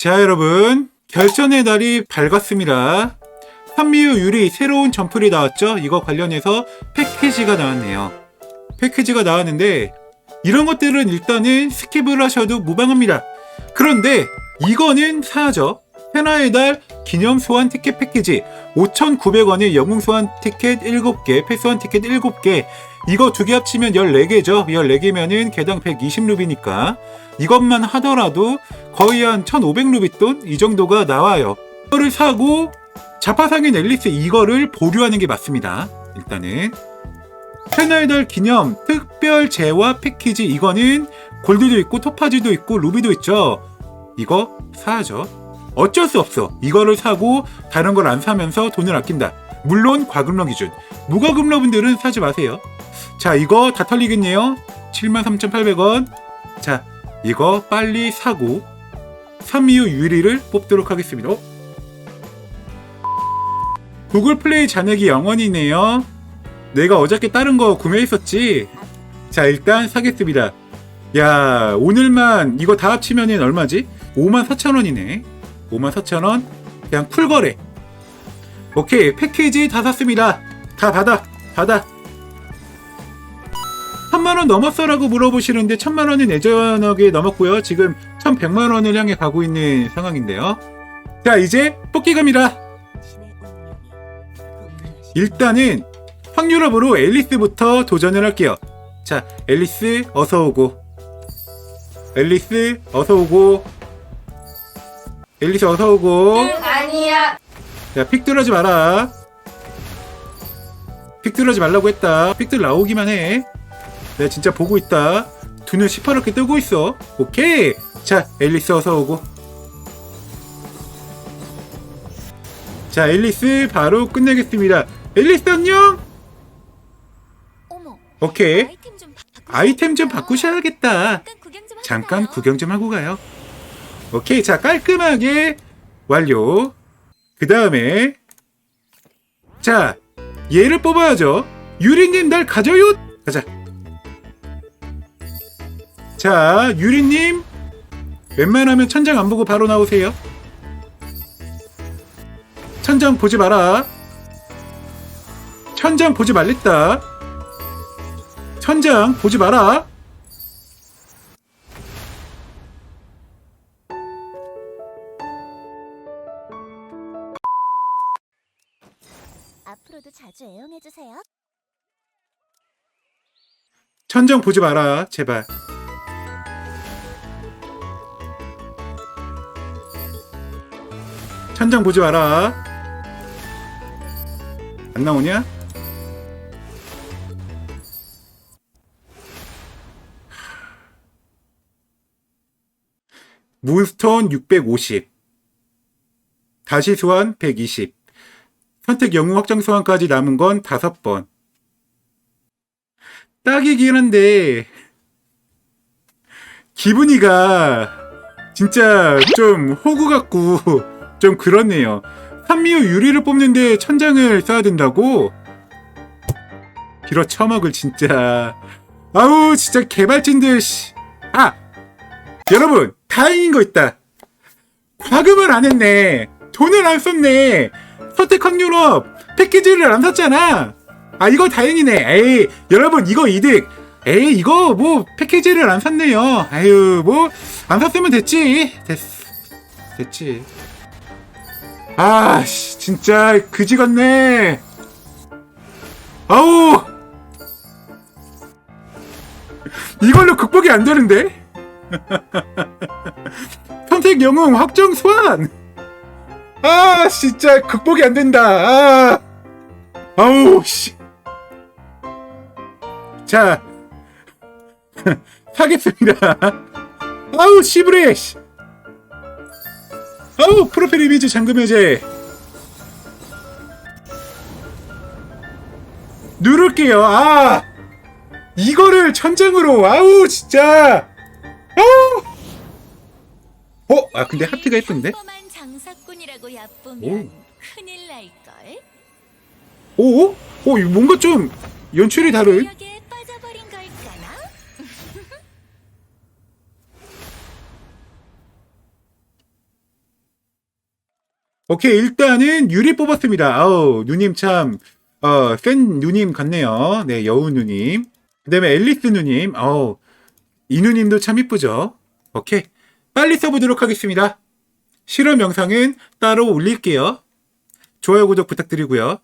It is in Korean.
자, 여러분. 결전의 날이 밝았습니다. 산미유 유리 새로운 점플이 나왔죠? 이거 관련해서 패키지가 나왔네요. 패키지가 나왔는데, 이런 것들은 일단은 스킵을 하셔도 무방합니다. 그런데, 이거는 사야죠. 세나의 달 기념 소환 티켓 패키지 5,900원에 영웅 소환 티켓 7개, 패스원 티켓 7개 이거 두 개 합치면 14개죠. 14개면은 개당 120루비니까 이것만 하더라도 거의 한 1,500루비 돈 이 정도가 나와요. 이거를 사고 자파상인 앨리스 이거를 보류하는 게 맞습니다. 일단은 세나의 달 기념 특별 재화 패키지 이거는 골드도 있고 토파즈도 있고 루비도 있죠. 이거 사야죠. 어쩔 수 없어. 이거를 사고 다른 걸 안 사면서 돈을 아낀다. 물론 과금러 기준. 무과금러 분들은 사지 마세요. 자, 이거 다 털리겠네요. 73,800원. 자, 이거 빨리 사고 3미유 유리를 뽑도록 하겠습니다. 어? 구글 플레이 잔액이 0원이네요. 내가 어저께 다른 거 구매했었지. 자, 일단 사겠습니다. 야, 오늘만 이거 다 합치면은 얼마지? 54,000원이네. 54,000원. 그냥 풀거래. 오케이, 패키지 다 샀습니다. 다 받아, 받아. 3만원 넘었어라고 물어보시는데 1000만원은 예전하게 넘었고요. 지금 1100만 원을 향해 가고 있는 상황인데요. 자, 이제 뽑기 갑니다. 일단은 확률업으로 앨리스부터 도전을 할게요. 자, 앨리스 어서 오고. 앨리스 어서 오고. 앨리스 어서 오고. 아니야. 야, 픽 들어지 마라. 픽 들어지 말라고 했다. 픽들 나오기만 해. 내가 진짜 보고 있다. 두 눈 시퍼렇게 뜨고 있어. 오케이. 자, 앨리스 어서 오고. 자, 앨리스 바로 끝내겠습니다. 앨리스 안녕. 어머. 오케이. 아이템 좀 바꾸셔야겠다. 아이템 좀 바꾸셔야겠다. 잠깐? 구경 좀 하고 가요. 오케이. 자, 깔끔하게 완료. 그 다음에, 자, 얘를 뽑아야죠. 유리님 날 가져요! 가자. 자, 유리님. 웬만하면 천장 안 보고 바로 나오세요. 천장 보지 마라. 천장 보지 말랬다. 천장 보지 마라. 앞으로도 자주 애용해 주세요. 천장 보지 마라, 제발. 천장 보지 마라. 안 나오냐? 몬스톤 650. 다시 소환 120. 선택 영웅 확정 소환까지 남은 건 5번. 딱이긴 한데 기분이가 진짜 좀 호구 같고 좀 그렇네요. 산미유 유리를 뽑는데 천장을 써야 된다고? 길어 처먹을 진짜. 아우 진짜 개발진들 씨. 아 여러분 다행인 거 있다. 과금을 안 했네. 돈을 안 썼네. 선택 확률업 패키지를 안 샀잖아. 아 이거 다행이네. 에이 여러분 이거 이득. 에이 이거 뭐 패키지를 안 샀네요. 아유 뭐 안 샀으면 됐지. 됐 됐지. 아 씨, 진짜 그지 같네. 아우 이걸로 극복이 안 되는데. 선택 영웅 확정 소환. 아 진짜 극복이 안 된다. 아 아우 씨. 자, 사겠습니다. 아우, 시브레시! 아우, 프로필 이미지 잠금 해제. 누를게요. 아! 이거를 천장으로, 아우, 진짜! 아우! 어? 아, 근데 하트가 예쁜데? 오. 큰일 날걸. 오? 오, 뭔가 좀 연출이 다른? 오케이, 일단은 유리 뽑았습니다. 아우, 누님 참, 어, 센 누님 같네요. 네, 여우 누님. 그 다음에 앨리스 누님. 어우, 이 누님도 참 이쁘죠? 오케이. 빨리 써보도록 하겠습니다. 실험 영상은 따로 올릴게요. 좋아요, 구독 부탁드리고요.